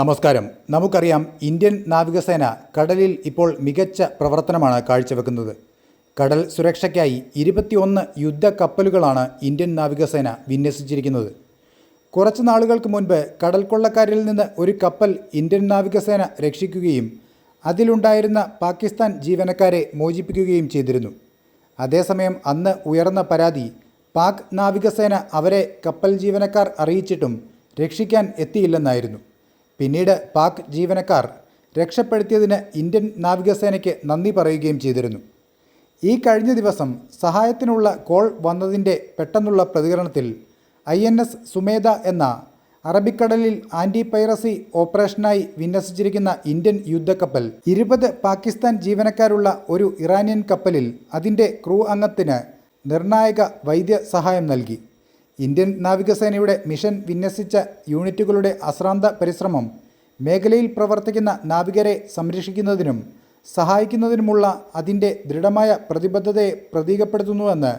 നമസ്കാരം. നമുക്കറിയാം ഇന്ത്യൻ നാവികസേന കടലിൽ ഇപ്പോൾ മികച്ച പ്രവർത്തനമാണ് കാഴ്ചവെക്കുന്നത്. കടൽ സുരക്ഷയ്ക്കായി ഇരുപത്തിയൊന്ന് യുദ്ധക്കപ്പലുകളാണ് ഇന്ത്യൻ നാവികസേന വിന്യസിച്ചിരിക്കുന്നത്. കുറച്ച് നാളുകൾക്ക് മുൻപ് കടൽ കൊള്ളക്കാരിൽ നിന്ന് ഒരു കപ്പൽ ഇന്ത്യൻ നാവികസേന രക്ഷിക്കുകയും അതിലുണ്ടായിരുന്ന പാകിസ്ഥാൻ ജീവനക്കാരെ മോചിപ്പിക്കുകയും ചെയ്തിരുന്നു. അതേസമയം അന്ന് ഉയർന്ന പരാതി പാക് നാവികസേന അവരെ കപ്പൽ ജീവനക്കാർ അറിയിച്ചിട്ടും രക്ഷിക്കാൻ എത്തിയില്ലെന്നായിരുന്നു. പിന്നീട് പാക് ജീവനക്കാർ രക്ഷപ്പെടുത്തിയതിന് ഇന്ത്യൻ നാവികസേനയ്ക്ക് നന്ദി പറയുകയും ചെയ്തിരുന്നു. ഈ കഴിഞ്ഞ ദിവസം സഹായത്തിനുള്ള കോൾ വന്നതിന്റെ പെട്ടെന്നുള്ള പ്രതികരണത്തിൽ ഐ എൻ എസ് സുമേധ എന്ന അറബിക്കടലിൽ ആന്റി പൈറസി ഓപ്പറേഷനായി വിന്യസിച്ചിരിക്കുന്ന ഇന്ത്യൻ യുദ്ധക്കപ്പൽ ഇരുപത് പാകിസ്ഥാൻ ജീവനക്കാരുള്ള ഒരു ഇറാനിയൻ കപ്പലിൽ അതിന്റെ ക്രൂ അംഗത്തിന് നിർണായക വൈദ്യ സഹായം നൽകി. ഇന്ത്യൻ നാവികസേനയുടെ മിഷൻ വിന്യസിച്ച യൂണിറ്റുകളുടെ അശ്രാന്ത പരിശ്രമം മേഖലയിൽ പ്രവർത്തിക്കുന്ന നാവികരെ സംരക്ഷിക്കുന്നതിനും സഹായിക്കുന്നതിനുമുള്ള അതിന്റെ ദൃഢമായ പ്രതിബദ്ധതയെ പ്രതീകപ്പെടുത്തുന്നുവെന്ന്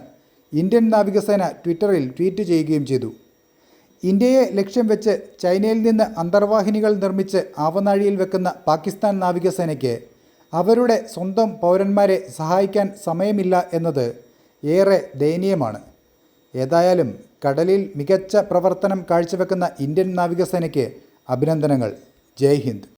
ഇന്ത്യൻ നാവികസേന ട്വിറ്ററിൽ ട്വീറ്റ് ചെയ്യുകയും ചെയ്തു. ഇന്ത്യയെ ലക്ഷ്യം വെച്ച് ചൈനയിൽ നിന്ന് അന്തർവാഹിനികൾ നിർമ്മിച്ച് ആവനാഴിയിൽ വെക്കുന്ന പാകിസ്ഥാൻ നാവികസേനയ്ക്ക് അവരുടെ സ്വന്തം പൗരന്മാരെ സഹായിക്കാൻ സമയമില്ല എന്നത് ഏറെ ദയനീയമാണ്. ഏതായാലും കടലിൽ മികച്ച പ്രവർത്തനം കാഴ്ചവെക്കുന്ന ഇന്ത്യൻ നാവികസേനയ്ക്ക് അഭിനന്ദനങ്ങൾ. ജയ് ഹിന്ദ്.